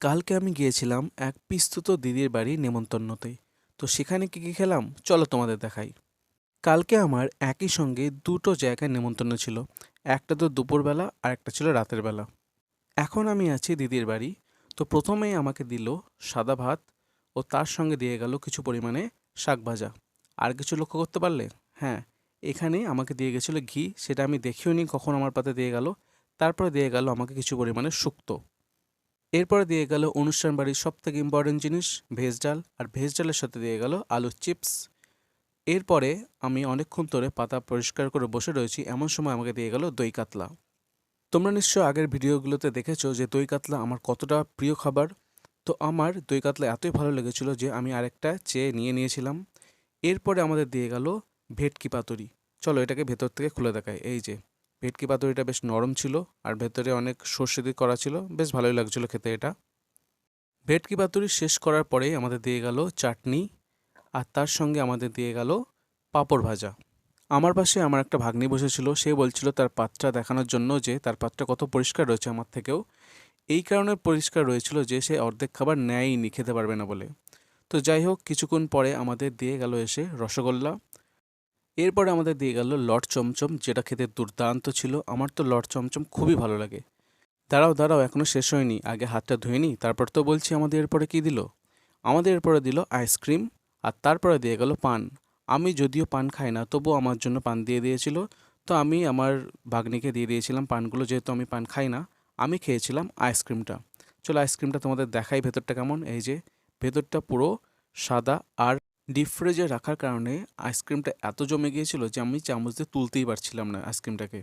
কালকে আমি গিয়েছিলাম এক পিস্তুত দিদির বাড়ি নেমন্তন্নতে। তো সেখানে কী কী খেলাম? চলো তোমাদের দেখাই। কালকে আমার একই সঙ্গে দুটো জায়গায় নেমন্তন্ন ছিল। একটা তো দুপুরবেলা, আর একটা ছিল রাতের বেলা। এখন আমি আছি দিদির বাড়ি। তো প্রথমেই আমাকে দিল সাদা ভাত ও তার সঙ্গে দিয়ে গেল কিছু পরিমাণে শাক ভাজা। আর কিছু লক্ষ্য করতে পারলে? হ্যাঁ এখানে আমাকে দিয়ে গেছিল ঘি। সেটা আমি দেখিও নি কখন আমার পাতে দিয়ে গেল। তারপরে দিয়ে গেল আমাকে কিছু পরিমাণে শুক্তো। এরপরে দিয়ে গেল অনুষ্ঠান বাড়ির সব থেকে ইম্পর্টেন্ট জিনিস, ভেজ ডাল। আর ভেজ ডালের সাথে দিয়ে গেল আলুর চিপস এরপরে আমি অনেকক্ষণ ধরে পাতা পরিষ্কার করে বসে রয়েছি। এমন সময় আমাকে দিয়ে গেল দই কাতলা। তোমরা নিশ্চয় আগের ভিডিওগুলোতে দেখেছ যে দই কাতলা আমার কতটা প্রিয় খাবার। তো আমার দই কাতলা এতই ভালো লেগেছিল যে আমি আরেকটা চেয়ে নিয়ে নিয়েছিলাম। এরপরে আমাদের দিয়ে গেল ভেটকি পাতুরি। চলো এটাকে ভেতর থেকে খুলে দেখায় এই যে। ভেটকি পাতুরিটা বেশ নরম ছিল আর ভেতরে অনেক সর্ষে দিয়ে করা ছিল। বেশ ভালোই লাগছিল খেতে এটা। ভেটকি পাতুরি শেষ করার পরেই আমাদের দিয়ে গেল চাটনি আর তার সঙ্গে আমাদের দিয়ে গেল পাঁপড় ভাজা। আমার পাশে আমার একটা ভাগ্নি বসেছিল, সে বলছিল তার পাতটা দেখানোর জন্য যে তার পাতটা কত পরিষ্কার রয়েছে আমার থেকেও। এই কারণে পরিষ্কার রয়েছিল যে সে অর্ধেক খাবার নেয়নি খেতে পারবে না বলে। তো যাই হোক, কিছুক্ষণ পরে আমাদের দিয়ে গেল এসে রসগোল্লা। এরপরে আমাদের দিয়ে গেল লট চমচম, যেটা খেতে দুর্দান্ত ছিল। আমার তো লট চমচম খুবই ভালো লাগে। দাঁড়াও দাঁড়াও এখনও শেষ হয়নি। আগে হাতটা ধুয়ে নিই তারপর তো বলছি আমাদের এরপরে কী দিল? আমাদের এরপরে দিল আইসক্রিম, আর তারপরে দিয়ে গেল পান। আমি যদিও পান খাই না, তবুও আমার জন্য পান দিয়ে দিয়েছিল। তো আমি আমার ভাগ্নিকে দিয়ে দিয়েছিলাম পানগুলো, যেহেতু আমি পান খাই না, আমি খেয়েছিলাম আইসক্রিমটা। চলো আইসক্রিমটা তোমাদের দেখাই ভেতরটা কেমন। এই যে, ভেতরটা পুরো সাদা আর ডিপ ফ্রিজে রাখার কারণে আইসক্রিমটা এত জমে গিয়েছিল যে আমি চামচ দিয়ে তুলতেই পারছিলাম না আইসক্রিমটাকে